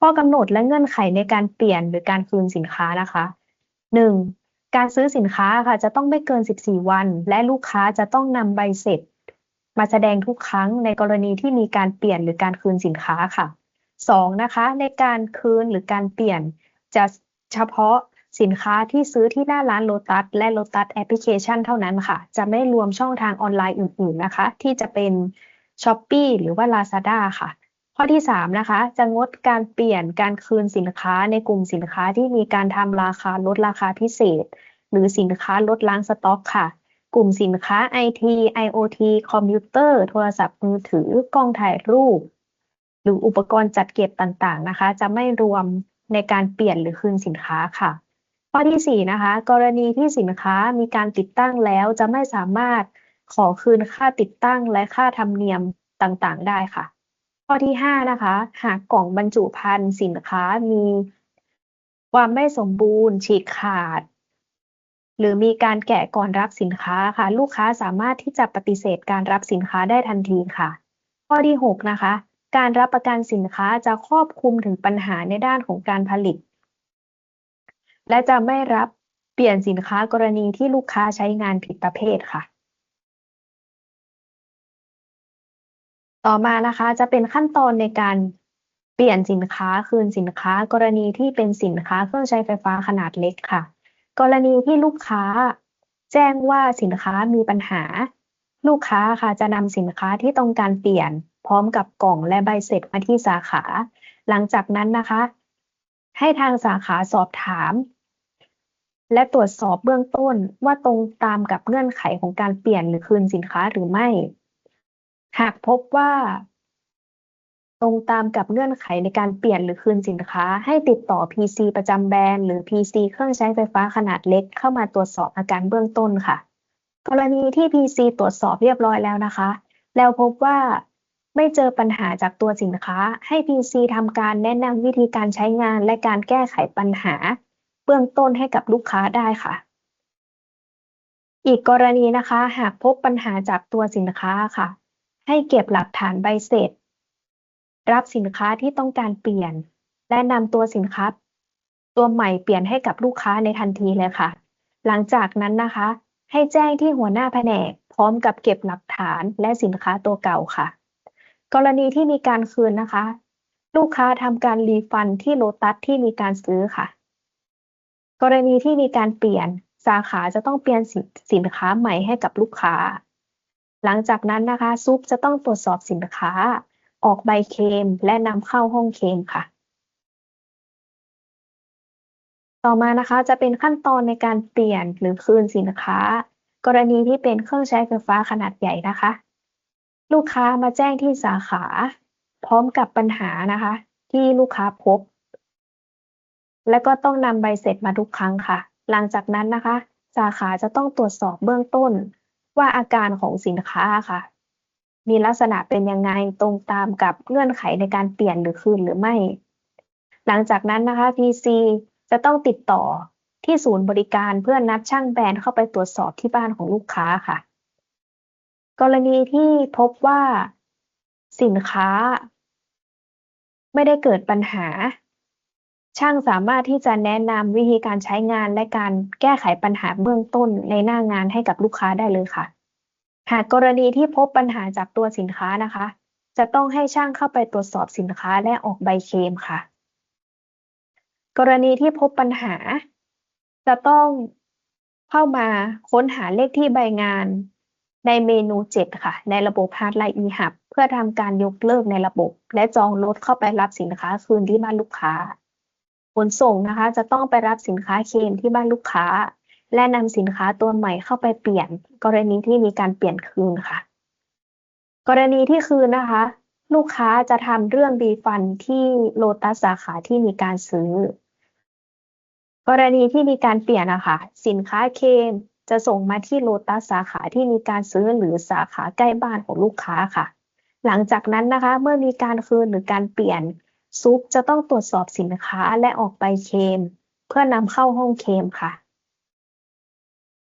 ข้อกำหนดและเงื่อนไขในการเปลี่ยนหรือการคืนสินค้านะคะหนึ่งการซื้อสินค้าค่ะจะต้องไม่เกิน 14 วัน และลูกค้าจะต้องนำใบเสร็จ มาแสดงทุกครั้งในกรณีที่มีการเปลี่ยนหรือการคืนสินค้าค่ะสองนะคะในการคืนหรือการเปลี่ยนจะเฉพาะสินค้าที่ซื้อที่หน้าร้านโลตัสและโลตัสแอปพลิเคชันเท่านั้นค่ะ จะไม่รวมช่องทางออนไลน์อื่น ๆนะคะ ที่จะเป็น s h อ p e e หรือว่า Lazada ค่ะ ข้อที่ 3 นะคะ จะงดการเปลี่ยนการคืนสินค้าในกลุ่มสินค้าที่มีการทำราคาลดราคาพิเศษ หรือสินค้าลดล้างสต็อกค่ะ กลุ่มสินค้า IT IoT คอมพิวเตอร์ โทรศัพท์มือถือกล้องถ่ายรูป หรืออุปกรณ์จัดเก็บต่างๆนะคะ จะไม่รวมในการเปลี่ยนหรือคืนสินค้าค่ะข้อที่ 4 นะคะ กรณีที่สินค้ามีการติดตั้งแล้วจะไม่สามารถขอคืนค่าติดตั้งและค่าธรรมเนียมต่างๆ ได้ค่ะ ข้อที่ 5 นะคะ หากกล่องบรรจุภัณฑ์สินค้ามีความไม่สมบูรณ์ ฉีกขาด หรือมีการแกะก่อนรับสินค้าค่ะ ลูกค้าสามารถที่จะปฏิเสธการรับสินค้าได้ทันทีค่ะ ข้อที่ 6 นะคะ การรับประกันสินค้าจะครอบคลุมถึงปัญหาในด้านของการผลิต และจะไม่รับเปลี่ยนสินค้ากรณีที่ลูกค้าใช้งานผิดประเภทค่ะ ต่อมานะคะจะเป็นขั้นตอนในการเปลี่ยนสินค้าคืนสินค้า กรณีที่เป็นสินค้าเครื่องใช้ไฟฟ้าขนาดเล็กค่ะ กรณีที่ลูกค้าแจ้งว่าสินค้ามีปัญหา ลูกค้าค่ะจะนำสินค้าที่ต้องการเปลี่ยน พร้อมกับกล่องและใบเสร็จมาที่สาขา หลังจากนั้นนะคะ ให้ทางสาขาสอบถาม และตรวจสอบเบื้องต้นว่าตรงตามกับเงื่อนไขของการเปลี่ยนหรือคืนสินค้าหรือไม่ หากพบว่า ตรงตามกับเงื่อนไขในการเปลี่ยนหรือคืนสินค้า ให้ติดต่อ PC ประจำแบรนด์หรือ PC เครื่องใช้ไฟฟ้าขนาดเล็กเข้ามาตรวจสอบอาการเบื้องต้นค่ะ กรณีที่ PC ตรวจสอบเรียบร้อยแล้วนะคะ แล้วพบว่าไม่เจอปัญหาจากตัวสินค้า ให้ PC ทำการแนะนำวิธีการใช้งานและการแก้ไขปัญหา เบื้องต้นให้กับลูกค้าได้ค่ะ อีกกรณีนะคะ หากพบปัญหาจากตัวสินค้าค่ะ ให้เก็บหลักฐานใบเสร็จ รับสินค้าที่ต้องการเปลี่ยน และนำตัวสินค้า ตัวใหม่เปลี่ยนให้กับลูกค้าในทันทีเลยค่ะ หลังจากนั้นนะคะ ให้แจ้งที่หัวหน้าแผนก พร้อมกับเก็บหลักฐานและสินค้าตัวเก่าค่ะ กรณีที่มีการคืนนะคะ ลูกค้าทำการรีฟันที่โลตัสที่มีการซื้อค่ะ กรณีที่มีการเปลี่ยนสาขาจะต้องเปลี่ยนสินค้าใหม่ให้กับลูกค้า หลังจากนั้นนะคะซุปจะต้องตรวจสอบสินค้า ออกใบเคมและนำเข้าห้องเคมค่ะ ต่อมานะคะจะเป็นขั้นตอนในการเปลี่ยนหรือคืนสินค้า กรณีที่เป็นเครื่องใช้ไฟฟ้าขนาดใหญ่นะคะ ลูกค้ามาแจ้งที่สาขา พร้อมกับปัญหานะคะ ที่ลูกค้าพบ และก็ต้องนำใบเสร็จมาทุกครั้งค่ะ หลังจากนั้นนะคะ สาขาจะต้องตรวจสอบเบื้องต้น ว่าอาการของสินค้าค่ะ มีลักษณะเป็นยังไงตรงตามกับเงื่อนไขในการเปลี่ยนหรือคืนหรือไม่ หลังจากนั้นนะคะ PC จะต้องติดต่อที่ศูนย์บริการเพื่อนัดช่างแบรนด์เข้าไปตรวจสอบที่บ้านของลูกค้าค่ะ กรณีที่พบว่าสินค้า ไม่ได้เกิดปัญหา ช่างสามารถที่จะแนะนำวิธีการใช้งานและการแก้ไขปัญหาเบื้องต้นในหน้างานให้กับลูกค้าได้เลยค่ะ หากกรณีที่พบปัญหาจากตัวสินค้านะคะ จะต้องให้ช่างเข้าไปตรวจสอบสินค้าและออกใบเคลมค่ะ กรณีที่พบปัญหา จะต้องเข้ามาค้นหาเลขที่ใบงาน ในเมนู 7 ค่ะ ในระบบ Hardline eHub เพื่อทำการยกเลิกในระบบ และจองรถเข้าไปรับสินค้าคืนที่บ้านลูกค้า ขนส่งนะคะ จะต้องไปรับสินค้าเคมที่บ้านลูกค้า และนำสินค้าตัวใหม่เข้าไปเปลี่ยน กรณีที่มีการเปลี่ยนคืนค่ะ กรณีที่คืนนะคะ ลูกค้าจะทำเรื่องรีฟันที่โลตัสสาขาที่มีการซื้อ กรณีที่มีการเปลี่ยนนะคะสินค้าเคมจะส่งมาที่โลตัสสาขาที่มีการซื้อหรือสาขาใกล้บ้านของลูกค้าค่ะ หลังจากนั้นนะคะ เมื่อมีการคืนหรือการเปลี่ยน ซุปจะต้องตรวจสอบสินค้าและออกใบเคม เพื่อนำเข้าห้องเคมค่ะ